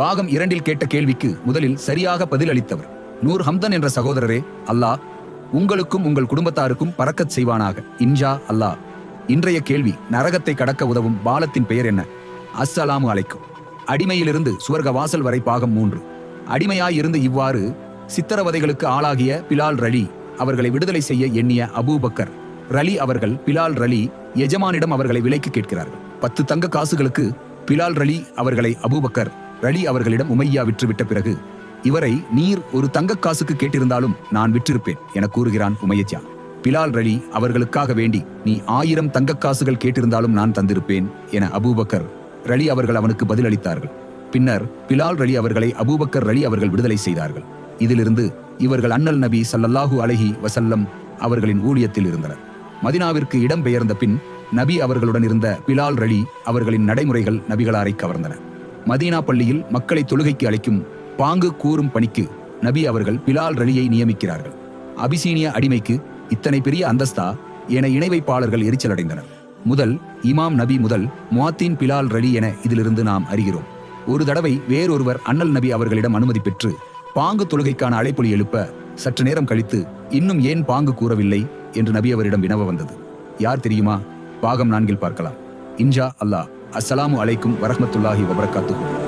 பாகம் இரண்டில் கேட்ட கேள்விக்கு முதலில் சரியாக பதில் அளித்தவர். நூர் ஹம்தன் என்ற சகோதரரே அல்லாஹ் உங்களுக்கும் உங்கள் குடும்பத்தாருக்கும் பறக்கச் செய்வானாக. இன்ஜா அல்லாஹ் இன்றைய கேள்வி நரகத்தை கடக்க உதவும் பாலத்தின் பெயர் என்ன? அஸ்ஸலாமு அலைக்கும். அடிமையிலிருந்து சுவர்க வாசல் வரை பாகம் மூன்று. அடிமையாயிருந்து இவ்வாறு சித்திரவதைகளுக்கு ஆளாகிய பிலால் ரலி அவர்களை விடுதலை செய்ய எண்ணிய அபூபக்கர். ரலி அவர்கள் பிலால் ரலி எஜமானிடம் அவர்களை விலைக்கு கேட்கிறார்கள். பத்து தங்க காசுகளுக்கு பிலால் ரலி அவர்களை அபூபக்கர் ரலி அவர்களிடம் உமையா விற்றுவிட்ட பிறகு இவரை நீர் ஒரு தங்கக் காசுக்கு கேட்டிருந்தாலும் நான் விற்றிருப்பேன் என கூறுகிறான் உமையஜா. பிலால் ரலி அவர்களுக்காக வேண்டி நீ ஆயிரம் தங்கக் காசுகள் கேட்டிருந்தாலும் நான் தந்திருப்பேன் என அபூபக்கர் ரலி அவர்கள் அவனுக்கு பதிலளித்தார்கள். பின்னர் பிலால் ரலி அவர்களை அபூபக்கர் ரலி அவர்கள் விடுதலை செய்தார்கள். இதிலிருந்து இவர்கள் அண்ணல் நபி சல்லல்லாஹு அலஹி வசல்லம் அவர்களின் ஊழியத்தில் இருந்தனர். மதினாவிற்கு இடம் பெயர்ந்த பின் நபி அவர்களுடன் இருந்த பிலால் ரலி அவர்களின் நடைமுறைகள் நபிகளாரை கவர்ந்தன. மதீனா பள்ளியில் மக்களை தொழுகைக்கு அழைக்கும் பாங்கு கூறும் பணிக்கு நபி அவர்கள் பிலால் ரலியை நியமிக்கிறார்கள். அபிசீனிய அடிமைக்கு இத்தனை பெரிய அந்தஸ்தா என இணை வைப்பாளர்கள் எரிச்சலடைந்தனர். முதல் இமாம் நபி முதல் முவாத்தீன் பிலால் ரலி என இதிலிருந்து நாம் அறிகிறோம். ஒரு தடவை வேறொருவர் அண்ணல் நபி அவர்களிடம் அனுமதி பெற்று பாங்கு தொழுகைக்கான அழைப்பொலி எழுப்ப சற்று நேரம் கழித்து இன்னும் ஏன் பாங்கு கூறவில்லை என்று நபி அவரிடம் வினவ வந்தது. யார் தெரியுமா? பாகம் நான்கில் பார்க்கலாம். இன்ஜா அல்லாஹ். அஸ்ஸலாமு அலைக்கும் வரஹ்மத்துல்லாஹி வபரகாத்துஹு.